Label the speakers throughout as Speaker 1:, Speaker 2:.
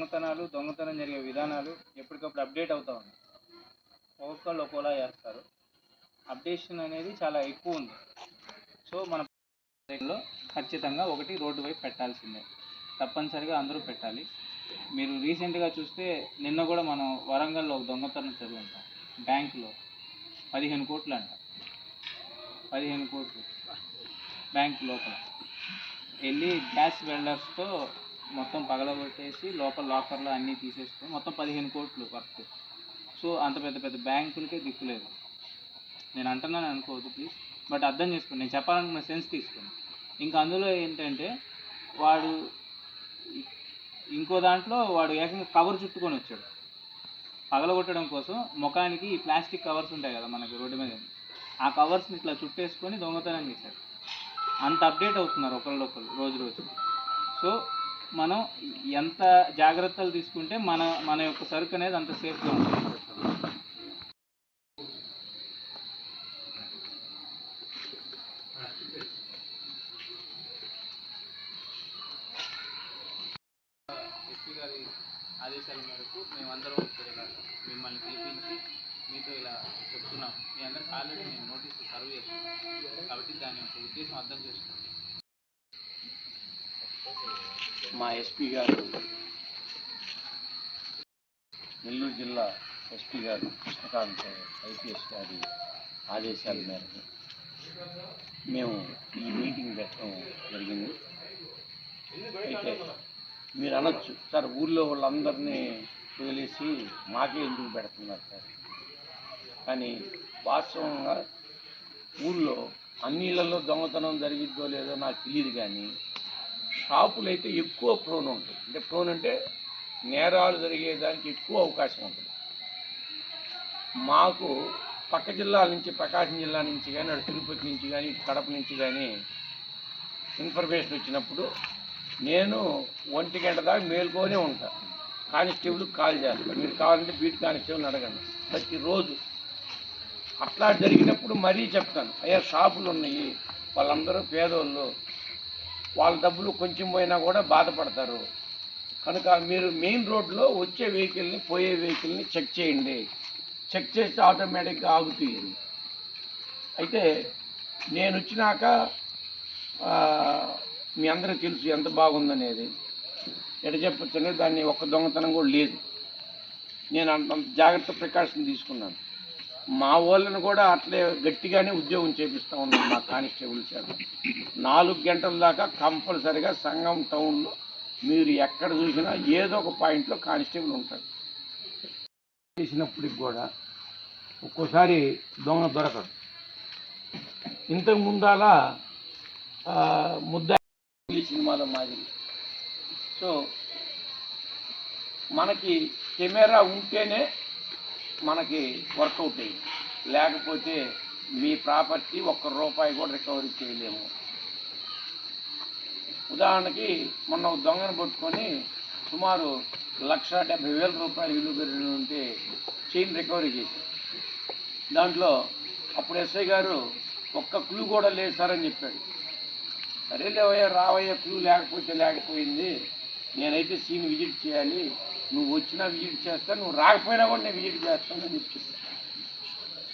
Speaker 1: దొంగతనాలు దొంగతనం జరిగే విధానాలు ఎప్పటికప్పుడు అప్డేట్ అవుతూ ఉన్నాయి. ఒక్కొక్కళ్ళు ఒక్కోలా చేస్తారు. అప్డేషన్ అనేది చాలా ఎక్కువ ఉంది. సో మన లో ఖచ్చితంగా ఒకటి రోడ్డు వైపు పెట్టాల్సిందే. తప్పనిసరిగా అందరూ పెట్టాలి. మీరు రీసెంట్గా చూస్తే నిన్న కూడా మనం వరంగల్లో ఒక దొంగతనం చదువుంటాం బ్యాంకులో పదిహేను కోట్లు అంట. పదిహేను కోట్లు బ్యాంక్ లోపల. వెళ్ళి గ్యాస్ వెల్డర్స్తో మొత్తం పగలగొట్టేసి లోపల లాకర్లో అన్నీ తీసేసుకొని మొత్తం పదిహేను కోట్లు వర్త్ సో అంత పెద్ద పెద్ద బ్యాంకులకే దిక్కులేదు నేను అంటున్నాను అనుకోవద్దు ప్లీజ్ బట్ అర్థం చేసుకోండి. నేను చెప్పాలనుకున్న సెన్స్ తీసుకోండి. ఇంకా అందులో ఏంటంటే వాడు ఇంకో దాంట్లో వాడు ఏకంగా కవర్ చుట్టుకొని వచ్చాడు. పగలగొట్టడం కోసం ముఖానికి ఈ ప్లాస్టిక్ కవర్స్ ఉంటాయి కదా మనకి రోడ్డు మీద. ఆ కవర్స్ని ఇట్లా చుట్టేసుకొని దొంగతనం చేశాడు. అంత అప్డేట్ అవుతున్నారు ఒకళ్ళు రోజు రోజు. సో మనం ఎంత జాగ్రత్తలు తీసుకుంటే మన మన యొక్క సరుకు అనేది అంత సేఫ్గా ఉంటుంది ఎస్పీ గారి ఆదేశాల మేరకు మేమందరం ఇక్కడ ఇలా మిమ్మల్ని పిలిపించి మీతో ఇలా చెప్తున్నాం మీ అందరికి ఆల్రెడీ నేను నోటీస్ సర్వ్ చేస్తున్నాను కాబట్టి దాని యొక్క ఉద్దేశం అర్థం చేసుకోండి
Speaker 2: మా ఎస్పీ గారు నెల్లూరు జిల్లా ఎస్పీ గారు కృష్ణకాంత్ ఐపీఎస్ గారి ఆదేశాల మేరకు మేము ఈ మీటింగ్ పెట్టడం జరిగింది. అయితే మీరు అనొచ్చు సార్ ఊళ్ళో వాళ్ళందరినీ వదిలేసి మాకే ఎందుకు పెడుతున్నారు సార్? కానీ వాస్తవంగా ఊళ్ళో అన్నిళ్ళల్లో దొంగతనం జరిగిద్దో లేదో నాకు తెలియదు కానీ షాపులు అయితే ఎక్కువ ప్రోన్ ఉంటుంది. అంటే ప్రోన్ అంటే నేరాలు జరిగేదానికి ఎక్కువ అవకాశం ఉంటుంది. మాకు పక్క జిల్లాల నుంచి ప్రకాశం జిల్లా నుంచి కానీ అటు తిరుపతి నుంచి కానీ ఇటు కడప నుంచి కానీ ఇన్ఫర్మేషన్ వచ్చినప్పుడు నేను ఒంటి గంట దాకా మేల్కొనే ఉంటాను కానిస్టేబుల్ కాల్ చేస్తాను మీరు కావాలంటే బీట్ కానిస్టేబుల్ అడగండి. ప్రతిరోజు అట్లా జరిగినప్పుడు మరీ చెప్తాను. అయ్యా షాపులు ఉన్నాయి. వాళ్ళందరూ పేదోళ్ళు. వాళ్ళ డబ్బులు కొంచెం పోయినా కూడా బాధపడతారు. కనుక మీరు మెయిన్ రోడ్లో వచ్చే వెహికల్ని పోయే వెహికల్ని చెక్ చేయండి. చెక్ చేస్తే ఆటోమేటిక్గా ఆగుతాయి అయితే నేను వచ్చినాక మీ అందరికీ తెలుసు ఎంత బాగుందనేది. ఎట చెప్పొచ్చనే దాన్ని ఒక్క దొంగతనం కూడా లేదు. నేను అంత జాగ్రత్త ప్రికాషన్ తీసుకున్నాను. మా వాళ్ళని కూడా అట్లే గట్టిగానే ఉద్యోగం చేపిస్తూ ఉన్నాం మా కానిస్టేబుల్ చేత నాలుగు గంటల దాకా కంపల్సరిగా సంఘం టౌన్లో మీరు ఎక్కడ చూసినా ఏదో ఒక పాయింట్లో కానిస్టేబుల్ ఉంటాడు చేసినప్పటికి కూడా ఒక్కోసారి దొంగ దొరకదు. ఇంతకు ముందాల ముద్ద సినిమాలో మాదిరి. సో మనకి కెమెరా ఉంటేనే మనకి వర్కౌట్ అయ్యి లేకపోతే మీ ప్రాపర్టీ ఒక్క రూపాయి కూడా రికవరీ చేయలేము. ఉదాహరణకి మొన్న దొంగను పట్టుకొని సుమారు లక్ష డెబ్బై వేల రూపాయలు విలువ పెరిగి ఉంటే చైన్ రికవరీ చేశారు. దాంట్లో అప్పుడు ఎస్ఐ గారు ఒక్క క్లూ కూడా లేదు సార్ అని చెప్పాడు. సరేలేవయ్యా రావయ్యా క్లూ లేకపోతే లేకపోయింది నేనైతే సీన్ విజిట్ చేయాలి నువ్వు వచ్చినా విజిట్ చేస్తాను నువ్వు రాకపోయినా కూడా నేను విజిట్ చేస్తాను చెప్పి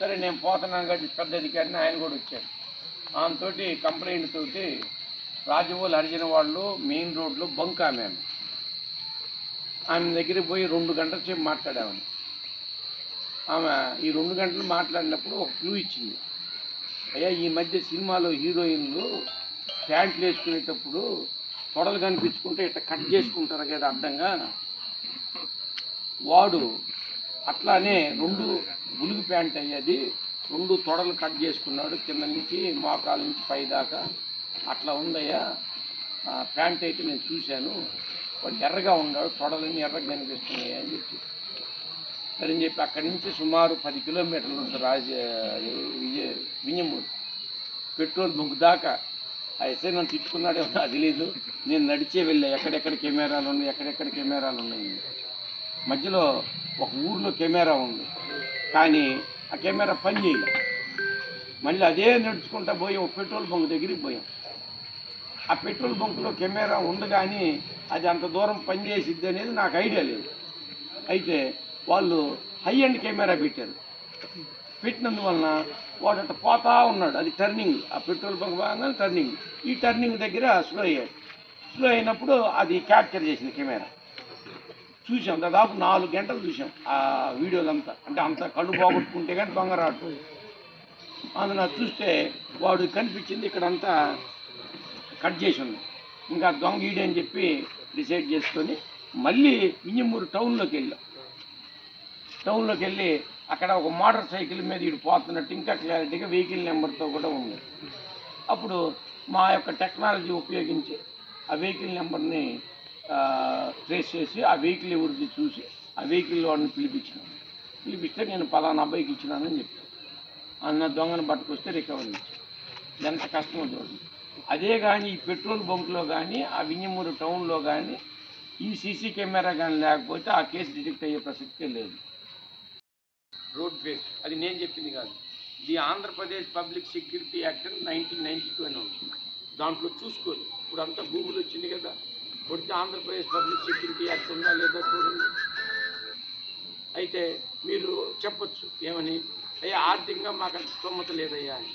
Speaker 2: సరే నేను పోతున్నాను కాబట్టి పెద్ద అధికారిని ఆయన కూడా వచ్చాడు. ఆమెతోటి కంప్లైంట్ తోటి రాజవోలు అడిగిన వాళ్ళు మెయిన్ రోడ్లో బంక్ ఆమె ఆమె. ఆమె దగ్గరికి పోయి రెండు గంటల సేపు మాట్లాడామని. ఆమె ఈ రెండు గంటలు మాట్లాడినప్పుడు ఒక క్లూ ఇచ్చింది. అయ్యా ఈ మధ్య సినిమాలో హీరోయిన్లు ప్యాంట్లు వేసుకునేటప్పుడు తొడలు కనిపించుకుంటే ఇట్లా కట్ చేసుకుంటారు కదా అడ్డంగా వాడు అట్లానే రెండు బులుగు ప్యాంట్ అయ్యేది రెండు తొడలు కట్ చేసుకున్నాడు కింద నుంచి మోకాల నుంచి పై దాకా అట్లా ఉందయ్యా. ఆ ప్యాంట్ అయితే నేను చూశాను. వాడు ఎర్రగా ఉన్నాడు తొడలన్నీ ఎర్రగా కనిపిస్తున్నాయి అని చెప్పి. సరే అని చెప్పి అక్కడి నుంచి సుమారు పది కిలోమీటర్లు ఉంటుంది రాజ విజయ పెట్రోల్ బంక్ దాకా. ఆ ఎస్ఐ నన్ను తిట్టుకున్నాడేమో నాకు తెలియదు నేను నడిచే వెళ్ళా. ఎక్కడెక్కడ కెమెరాలు ఉన్నాయి ఎక్కడెక్కడ కెమెరాలు ఉన్నాయి మధ్యలో ఒక ఊర్లో కెమెరా ఉంది. కానీ ఆ కెమెరా పని చేయలేదు మళ్ళీ అదే నడుచుకుంటా పోయి ఒక పెట్రోల్ బంక్ దగ్గరికి పోయాం. ఆ పెట్రోల్ బంకులో కెమెరా ఉండగాని కానీ అది అంత దూరం పనిచేసిద్ది అనేది నాకు ఐడియా లేదు. అయితే వాళ్ళు హై అండ్ కెమెరా పెట్టారు. పెట్టినందువలన వాడు అట్ట పోతా ఉన్నాడు. అది టర్నింగ్. ఆ పెట్రోల్ బంక్ బాగా టర్నింగ్. ఈ టర్నింగ్ దగ్గర స్లో అయ్యాడు. స్లో అయినప్పుడు అది క్యాప్చర్ చేసింది కెమెరా. చూసాం దాదాపు నాలుగు గంటలు చూసాం ఆ వీడియోలంతా. అంటే అంత కళ్ళు పోగొట్టుకుంటే కానీ దొంగ రాడు అందున చూస్తే వాడు కనిపించింది ఇక్కడంతా కట్ చేసి ఉంది. ఇంకా దొంగ ఈడే అని చెప్పి డిసైడ్ చేసుకొని మళ్ళీ వింజమూరు టౌన్లోకి వెళ్ళాం. టౌన్లోకి వెళ్ళి అక్కడ ఒక మోటార్ సైకిల్ మీద ఇటు పోతున్నట్టు ఇంకా క్లారిటీగా వెహికల్ నెంబర్తో కూడా ఉంది. అప్పుడు మా యొక్క టెక్నాలజీ ఉపయోగించి ఆ వెహికల్ నెంబర్ని ట్రేస్ చేసి ఆ వెహికల్ ఎవరిది చూసి ఆ వెహికల్ వాడిని పిలిపించినాను పిలిపిస్తే నేను పలానా అబ్బాయికి ఇచ్చినానని చెప్పాను. అన్న దొంగను పట్టుకొస్తే రికవరీ ఇచ్చాను ఎంత కష్టమో చూడండి. అదే కానీ ఈ పెట్రోల్ బంక్లో కానీ ఆ వింజమూరు టౌన్లో కానీ ఈ సీసీ కెమెరా కానీ లేకపోతే ఆ కేసు డిటెక్ట్ అయ్యే ప్రసక్తే లేదు. రోడ్ ఫేస్ అది నేను చెప్పింది కాదు. The Andhra Pradesh public security act nineteen ninety two అని ఉంది. దాంట్లో చూసుకోదు ఇప్పుడు అంతా గూగుల్ వచ్చింది కదా. కొడితే ఆంధ్రప్రదేశ్ పబ్లిక్ సెక్యూరిటీ యాక్ట్ ఉందా లేదా చూడండి. అయితే మీరు చెప్పచ్చు ఏమని? అయ్యా ఆర్థికంగా మాకు స్తోమత లేదయ్యా అని.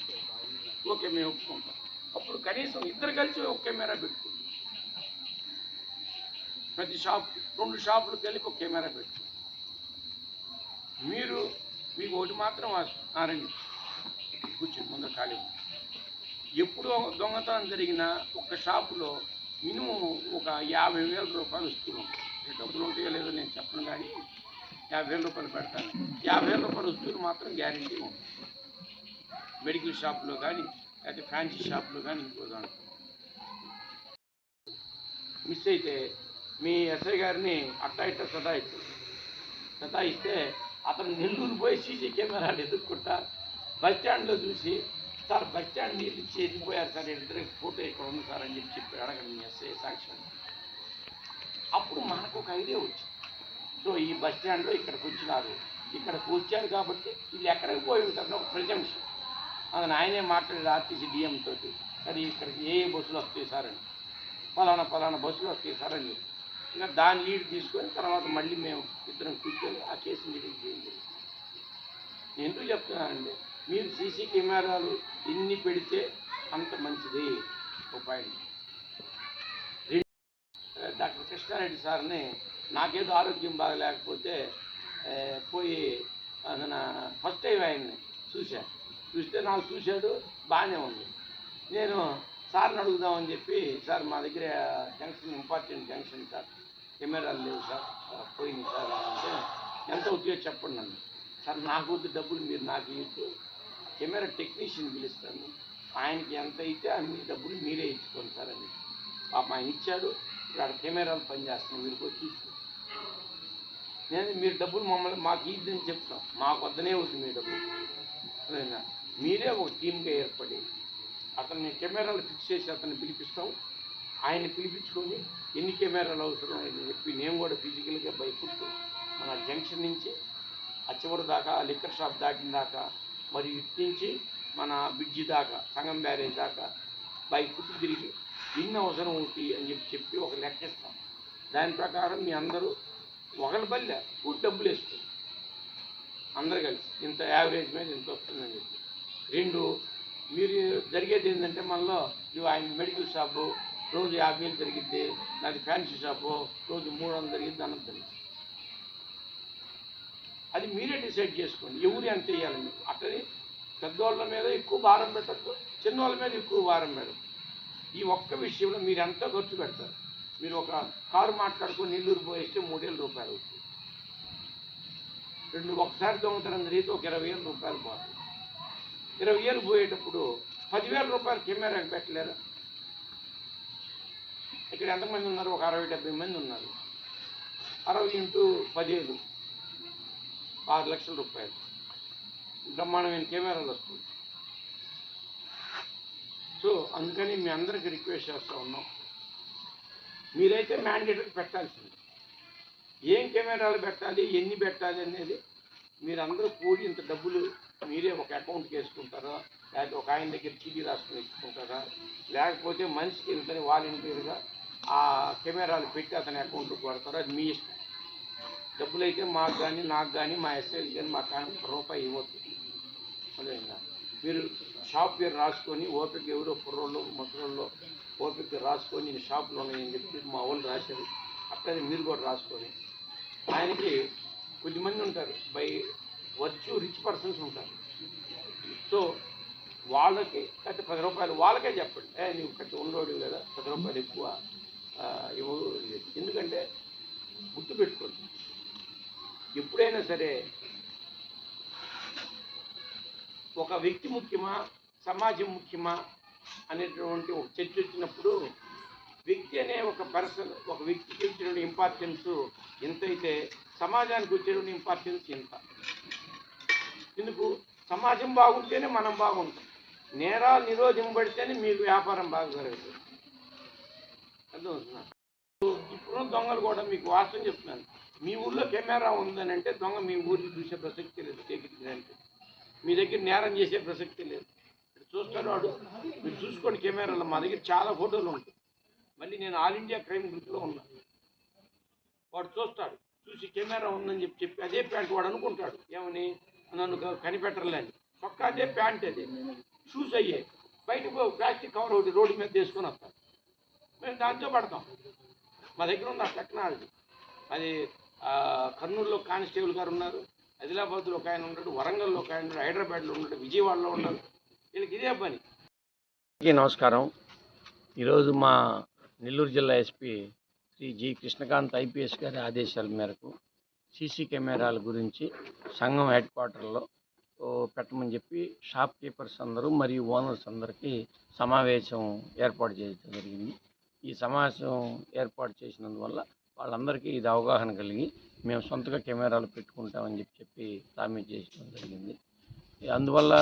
Speaker 2: ఓకే మేము ఒప్పుకుంటాం. అప్పుడు కనీసం ఇద్దరు కలిసి ఒక కెమెరా పెట్టుకుంటాం. ప్రతి షాప్ రెండు షాపులు కలిపి ఒక కెమెరా పెట్టుకుంటాం. మీరు మీకు ఒకటి మాత్రం ఆరండి. కూర్చొని ముందర ఖాళీ ఎప్పుడు దొంగతనం జరిగినా ఒక షాపులో మినిమం ఒక యాభై వేల రూపాయలు వస్తున్నాం. డబ్బులు ఉంటాయో లేదో నేను చెప్పను కానీ యాభై వేల రూపాయలు పెడతాను. యాభై వేల రూపాయలు వస్తువులు మాత్రం గ్యారంటీ ఉంటుంది మెడికల్ షాప్లో కానీ లేకపోతే ఫ్యాన్సీ షాప్లో కానీ ఇంకో దాంట్లో మిస్ అయితే మీ ఎస్ఐ గారిని అట్టా ఇట్ట సతాయిచ్చు సతాయిస్తే అతను నెల్లూరు పోయి సీసీ కెమెరాలు ఎదుర్కొంటా బస్ స్టాండ్లో చూసి సార్ బస్ స్టాండ్ నీళ్ళు ఇచ్చి వెళ్ళిపోయారు సార్ ఇద్దరు ఫోటో ఇక్కడ ఉంది సార్ అని చెప్పి చెప్పి అడగండి మీ ఎస్ఐ సాక్ష్యం అప్పుడు మనకు ఒక ఐడియా వచ్చింది సో ఈ బస్ స్టాండ్లో ఇక్కడికి వచ్చినారు ఇక్కడికి వచ్చారు కాబట్టి వీళ్ళు ఎక్కడికి పోయి ఉంటారు ఒక ప్రజంక్షన్ అతను ఆయనే మాట్లాడారు ఆర్టీసీ డిఎం తోటి అది ఇక్కడికి ఏ ఏ బస్సులు వస్తాయి సార్ అని ఫలానా ఫలానా బస్సులు వస్తాయి సార్ అని చెప్పి. ఇంకా దాని లీడ్ తీసుకొని తర్వాత మళ్ళీ మేము ఇద్దరం కూర్చొని ఆ కేసు మీటింగ్ చేయండి. నేను ఎందుకు చెప్తున్నానండి మీరు సీసీ కెమెరాలు ఎన్ని పెడితే అంత మంచిది? ఒక పాయింట్. డాక్టర్ కృష్ణారెడ్డి సార్ని నాకేదో ఆరోగ్యం బాగలేకపోతే పోయి అతను ఫస్ట్ టైం ఆయన్ని చూశాను చూస్తే నాకు చూశాడు బాగానే ఉంది. నేను సార్ని అడుగుదామని చెప్పి సార్ మా దగ్గర జంక్షన్ ఇంపార్టెంట్ జంక్షన్ సార్ కెమెరాలు లేవు సార్ పోయింది సార్ అంటే ఎంత అవుతాయో చెప్పండి నన్ను. సార్ నాకు వద్దు డబ్బులు మీరు నాకు ఇవ్వద్దు కెమెరా టెక్నీషియన్ పిలుస్తాను. ఆయనకి ఎంత అయితే అన్ని డబ్బులు మీరే ఇచ్చుకోండి సార్ అని. పాప ఆయన ఇచ్చాడు ఇక్కడ కెమెరాలు పనిచేస్తున్నాయి మీరు పోయి చూసుకో. నేను మీరు డబ్బులు మమ్మల్ని మాకు ఇద్దని చెప్తాం. మాకు వద్దనే ఉంది మీ డబ్బులు. సరేనా? మీరే ఒక టీమ్గా ఏర్పడి అతన్ని కెమెరాలు ఫిక్స్ చేసి అతన్ని పిలిపిస్తాం. ఆయన్ని పిలిపించుకొని ఎన్ని కెమెరాలు అవసరం అని చెప్పి నేను కూడా ఫిజికల్గా బైక్ మన జంక్షన్ నుంచి ఆ చివరి దాకా లిక్కర్ షాప్ దాటిన దాకా మరి ఇటు నుంచి మన బ్రిడ్జి దాకా సంగం బ్యారేజ్ దాకా బైక్ పుట్టి తిరిగి ఇన్ని అవసరం అవుతాయి అని చెప్పి చెప్పి ఒక లెక్క ఇస్తాం దాని ప్రకారం మీ అందరూ ఒకరి బల్లె పూర్తి డబ్బులు వేస్తుంది అందరు కలిసి ఇంత యావరేజ్ మీద ఇంత వస్తుందని చెప్పి. రెండు మీరు జరిగేది ఏంటంటే మనలో ఇవి ఆయన మెడికల్ షాపు రోజు యాభై వేలు జరిగిద్ది నాది ఫ్యాన్సీ షాపు రోజు మూడు వందలు జరిగిద్ది అన్నది అది మీరే డిసైడ్ చేసుకోండి. ఎవరు ఎంత వేయాలి మీకు? అట్లనే పెద్దవాళ్ళ మీద ఎక్కువ భారం పెట్టద్దు చిన్నవాళ్ళ మీద ఎక్కువ భారం పెట్టద్దు. ఈ ఒక్క విషయంలో మీరు ఎంత ఖర్చు పెడతారు? మీరు ఒక కారు మాట్లాడుకుని నెల్లూరు పోయిస్తే మూడేళ్ళ రూపాయలు అవుతుంది. రెండు ఒకసారి దొంగతనం జరిగితే ఒక ఇరవై వేల రూపాయలు పోతుంది. ఇరవై వేలు పోయేటప్పుడు పదివేల రూపాయలు కెమెరాకి పెట్టలేరు ఇక్కడ ఎంతమంది ఉన్నారు? ఒక అరవై డెబ్బై మంది ఉన్నారు. అరవై ఇంటూ పదిహేను. ఆరు లక్షల రూపాయలు. బ్రహ్మాండమైన కెమెరాలు వస్తుంది. సో అందుకని మీ అందరికి రిక్వెస్ట్ చేస్తూ ఉన్నాం. మీరైతే మ్యాండేటరీ పెట్టాల్సింది. ఏం కెమెరాలు పెట్టాలి ఎన్ని పెట్టాలి అనేది మీరందరూ కూడి ఇంత డబ్బులు మీరే ఒక అకౌంట్కి వేసుకుంటారా? లేకపోతే ఒక ఆయన దగ్గర చీటీ రాసుకుని ఇచ్చుకుంటారా లేకపోతే మనిషికి ఇంతని వాలంటీర్గా ఆ కెమెరాలు పెట్టి అతని అకౌంట్కి కొడతారా అది మీ ఇష్టం. డబ్బులు అయితే మాకు కానీ నాకు కానీ మా ఎస్ఐకి కానీ మా కానీ రూపాయి ఇవ్వద్దు. మీరు షాప్ పేరు రాసుకొని ఓపిక ఎవరో కుర్రోళ్ళు ముసలోళ్ళు ఓపిక రాసుకొని నేను షాప్లో ఉన్నాయని చెప్పి మా వాళ్ళు రాశారు. అట్లనే మీరు కూడా రాసుకొని ఆయనకి కొద్దిమంది ఉంటారు. బై వర్చ్యూ రిచ్ పర్సన్స్ ఉంటారు. సో వాళ్ళకి కట్టి పది రూపాయలు వాళ్ళకే చెప్పండి. ఏ నీవు కట్టి ఉండోడు కదా పది రూపాయలు ఎక్కువ ఇవ్వదు ఎందుకంటే గుర్తు పెట్టుకోండి. ఎప్పుడైనా సరే ఒక వ్యక్తి ముఖ్యమా సమాజం ముఖ్యమా అనేటువంటి ఒక చర్చ వచ్చినప్పుడు వ్యక్తి అనే ఒక పర్సన్ ఒక వ్యక్తికి ఇచ్చినటువంటి ఇంపార్టెన్స్ ఎంతైతే సమాజానికి వచ్చేటువంటి ఇంపార్టెన్స్ ఎంత? ఎందుకు? సమాజం బాగుంటేనే మనం బాగుంటాం. నేరాలు నిరోధింపబడితేనే మీకు వ్యాపారం బాగా జరుగుతుంది. అర్థమవుతున్నా ఇప్పుడు దొంగలు కూడా మీకు వాస్తవం చెప్తున్నాను. మీ ఊళ్ళో కెమెరా ఉందని అంటే దొంగ మీ ఊరిని చూసే ప్రసక్తి లేదు చేకించడానికి. మీ దగ్గర నేరం చేసే ప్రసక్తి లేదు. చూస్తాడు వాడు మీరు చూసుకోండి కెమెరాలో. మా దగ్గర చాలా ఫోటోలు ఉంటాయి. మళ్ళీ నేను ఆల్ ఇండియా క్రైమ్ గ్రూప్లో ఉన్నా. వాడు చూస్తాడు చూసి కెమెరా ఉందని చెప్పి చెప్పి అదే ప్యాంట్ వాడు అనుకుంటాడు. ఏమని? నన్ను కనిపెట్టరలేని. కనిపెట్టలేని చొక్కా అదే ప్యాంట్ అదే. షూస్ అయ్యాయి బయటకు ప్లాస్టిక్ కవర్ ఒకటి రోడ్డు మీద తీసుకొని వస్తాం మేము దాంతో పడతాం. మా దగ్గర ఉంది ఆ టెక్నాలజీ. అది కర్నూలులో కానిస్టేబుల్ గారు ఉన్నారు ఆదిలాబాద్లో ఒక ఆయన ఉన్నాడు వరంగల్లో ఒక ఆయన ఉన్నాడు హైదరాబాద్లో ఉన్నాడు విజయవాడలో ఉన్నాడు వీళ్ళకి ఇదే పని. నమస్కారం. ఈరోజు మా నెల్లూరు జిల్లా SP Shri G Krishnakanth IPS గారి ఆదేశాల మేరకు సీసీ కెమెరాల గురించి సంఘం హెడ్ క్వార్టర్లో ఓ, పెట్టమని చెప్పి షాప్ కీపర్స్ అందరూ మరియు ఓనర్స్ అందరికీ సమావేశం ఏర్పాటు చేయడం జరిగింది. ఈ సమావేశం ఏర్పాటు చేసినందువల్ల వాళ్ళందరికీ ఇది అవగాహన కలిగి మేము సొంతగా కెమెరాలు పెట్టుకుంటామని చెప్పి చెప్పి ప్రామిస్ చేయడం జరిగింది. అందువల్ల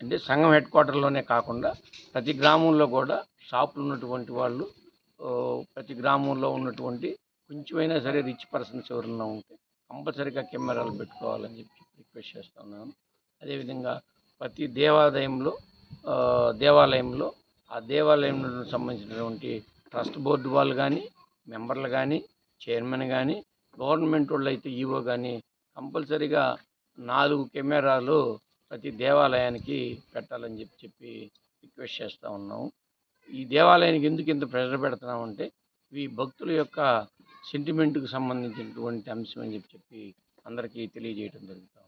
Speaker 2: అంటే సంఘం హెడ్ క్వార్టర్లోనే కాకుండా ప్రతి గ్రామంలో కూడా షాపులు ఉన్నటువంటి వాళ్ళు ప్రతి గ్రామంలో ఉన్నటువంటి కొంచెమైనా సరే రిచ్ పర్సన్స్ ఎవరన్నా ఉంటే కంపల్సరీగా కెమెరాలు పెట్టుకోవాలని చెప్పి రిక్వెస్ట్ చేస్తున్నాను. అదేవిధంగా ప్రతి దేవాలయంలో దేవాలయంలో ఆ దేవాలయంలో సంబంధించినటువంటి ట్రస్ట్ బోర్డు వాళ్ళు కానీ మెంబర్లు కానీ చైర్మన్ కానీ గవర్నమెంట్ వాళ్ళు అయితే ఈవో కానీ కంపల్సరీగా నాలుగు కెమెరాలు ప్రతి దేవాలయానికి పెట్టాలని చెప్పి చెప్పి రిక్వెస్ట్ చేస్తూ ఉన్నాము ఈ దేవాలయానికి ఎందుకు ఇంత ప్రెషర్ పెడుతున్నామంటే ఈ భక్తుల యొక్క సెంటిమెంట్కి సంబంధించినటువంటి అంశం అని చెప్పి చెప్పి అందరికీ తెలియజేయడం జరుగుతుంది